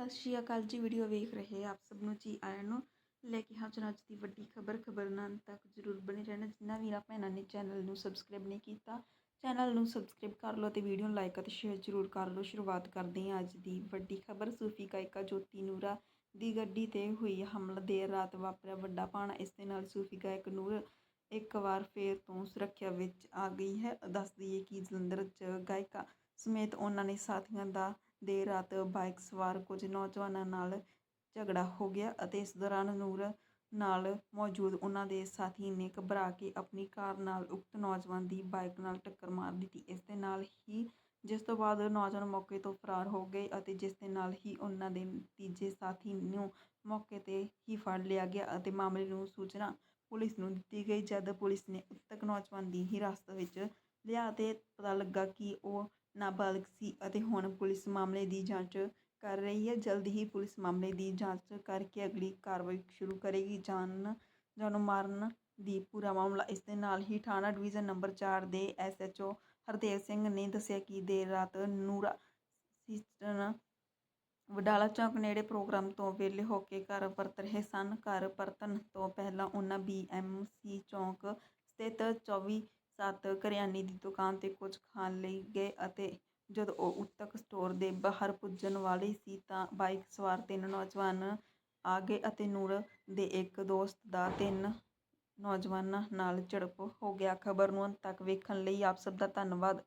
ਸਤਿ ਸ਼੍ਰੀ ਅਕਾਲ ਜੀ, ਵੀਡੀਓ ਵੇਖ ਰਹੇ ਆਪ ਸਭ ਨੂੰ ਜੀ ਆਇਆਂ ਨੂੰ। ਲੈ ਕੇ ਹਾਜ਼ਰ ਅੱਜ ਦੀ ਵੱਡੀ ਖਬਰ ਖਬਰ ਨਾਲ ਤੱਕ ਜਰੂਰ ਬਣੇ ਰਹਿਣਾ। ਜਿਨ੍ਹਾਂ ਵੀਰਾਂ ਭੈਣਾਂ ਨੇ ਚੈਨਲ ਨੂੰ ਸਬਸਕ੍ਰਾਈਬ ਨਹੀਂ ਕੀਤਾ, ਚੈਨਲ ਨੂੰ ਸਬਸਕ੍ਰਾਈਬ ਕਰ ਲਓ ਤੇ ਵੀਡੀਓ ਨੂੰ ਲਾਈਕ ਅਤੇ ਸ਼ੇਅਰ ਜਰੂਰ ਕਰ ਲਓ। ਸ਼ੁਰੂਆਤ ਕਰਦੇ ਹਾਂ ਅੱਜ ਦੀ ਵੱਡੀ ਖਬਰ। ਸੂਫੀ ਗਾਇਕਾ ਜੋਤੀ ਨੂਰਾ ਦੀ ਗੱਡੀ ਤੇ ਹੋਈ ਹਮਲਾ, ਦੇਰ ਰਾਤ ਵਾਪਰਿਆ ਵੱਡਾ ਭਾਣਾ। ਇਸ ਦੇ ਨਾਲ ਸੂਫੀ ਗਾਇਕ ਨੂਰ ਇੱਕ ਵਾਰ ਫੇਰ ਤੋਂ ਸੁਰੱਖਿਆ ਵਿੱਚ ਆ ਗਈ ਹੈ। ਦੱਸ ਦਈਏ ਕਿ ਜਲੰਧਰ 'ਚ ਗਾਇਕਾ ਸਮੇਤ ਉਹਨਾਂ ਨੇ ਸਾਥੀਆਂ ਦਾ ਦੇਰ ਰਾਤ ਬਾਈਕ ਸਵਾਰ ਕੁਝ ਨੌਜਵਾਨਾਂ ਨਾਲ ਝਗੜਾ ਹੋ ਗਿਆ ਅਤੇ ਇਸ ਦੌਰਾਨ ਨੂਰ ਨਾਲ ਮੌਜੂਦ ਉਹਨਾਂ ਦੇ ਸਾਥੀ ਨੇ ਘਬਰਾ ਕੇ ਆਪਣੀ ਕਾਰ ਨਾਲ ਉਕਤ ਨੌਜਵਾਨ ਦੀ ਬਾਈਕ ਨਾਲ ਟੱਕਰ ਮਾਰ ਦਿੱਤੀ। ਇਸ ਦੇ ਨਾਲ ਹੀ ਜਿਸ ਤੋਂ ਬਾਅਦ ਨੌਜਵਾਨ ਮੌਕੇ ਤੋਂ ਫਰਾਰ ਹੋ ਗਏ ਅਤੇ ਜਿਸ ਦੇ ਨਾਲ ਹੀ ਉਹਨਾਂ ਦੇ ਤੀਜੇ ਸਾਥੀ ਨੂੰ ਮੌਕੇ ਤੇ ਹੀ ਫੜ ਲਿਆ ਗਿਆ ਅਤੇ ਮਾਮਲੇ ਨੂੰ ਸੂਚਨਾ ਪੁਲਿਸ ਨੂੰ ਦਿੱਤੀ ਗਈ। ਜਦ ਪੁਲਿਸ ਨੇ ਉਕਤ ਨੌਜਵਾਨ ਦੀ ਹਿਰਾਸਤ ਵਿੱਚ ਲਿਆ ਅਤੇ ਪਤਾ ਲੱਗਾ ਕਿ ਉਹ ਨਾਬਾਲਗ ਸੀ ਅਤੇ ਹੁਣ ਪੁਲਿਸ ਮਾਮਲੇ ਦੀ ਜਾਂਚ ਕਰ ਰਹੀ ਹੈ। ਜਲਦ ਹੀ ਪੁਲਿਸ ਮਾਮਲੇ ਦੀ ਜਾਂਚ ਕਰਕੇ ਅਗਲੀ ਕਾਰਵਾਈ ਸ਼ੁਰੂ ਕਰੇਗੀ। ਜਾਨ ਜਾਨੋਂ ਮਾਰਨ ਦੀ ਪੂਰਾ ਮਾਮਲਾ ਇਸ ਦੇ ਨਾਲ ਹੀ ਥਾਣਾ ਡਿਵੀਜ਼ਨ ਨੰਬਰ 4 ਦੇ ਐਸਐਚਓ ਹਰਦੇਵ ਸਿੰਘ ਨੇ ਦੱਸਿਆ ਕਿ ਦੇਰ ਰਾਤ ਨੂਰਾ ਸਿਸਟਨ ਵਡਾਲਾ ਚੌਕ ਨੇੜੇ ਪ੍ਰੋਗਰਾਮ ਤੋਂ ਵਿਹਲੇ ਹੋ ਕੇ ਘਰ ਪਰਤ ਰਹੇ ਸਨ। ਘਰ ਪਰਤਣ ਤੋਂ ਪਹਿਲਾਂ ਉਹਨਾਂ ਬੀਐਮਸੀ ਚੌਂਕ ਸਥਿਤ 24 ਸੱਤ ਕਰਿਆਨੇ ਦੀ ਦੁਕਾਨ ਤੇ ਕੁਝ ਖਾਣ ਲਈ ਗਏ ਅਤੇ ਜਦੋਂ ਉਹ ਉਤਕ ਸਟੋਰ ਦੇ ਬਾਹਰ ਪੁੱਜਣ ਵਾਲੇ ਸੀ ਤਾਂ ਬਾਈਕ ਸਵਾਰ ਤਿੰਨ ਨੌਜਵਾਨ ਆ ਗਏ ਅਤੇ ਨੂਰ ਦੇ ਇੱਕ ਦੋਸਤ ਦਾ ਤਿੰਨ ਨੌਜਵਾਨਾਂ ਨਾਲ ਝੜਪ ਹੋ ਗਿਆ। ਖਬਰ ਨੂੰ ਅੰਤ ਤੱਕ ਵੇਖਣ ਲਈ ਆਪ ਸਭ ਦਾ ਧੰਨਵਾਦ।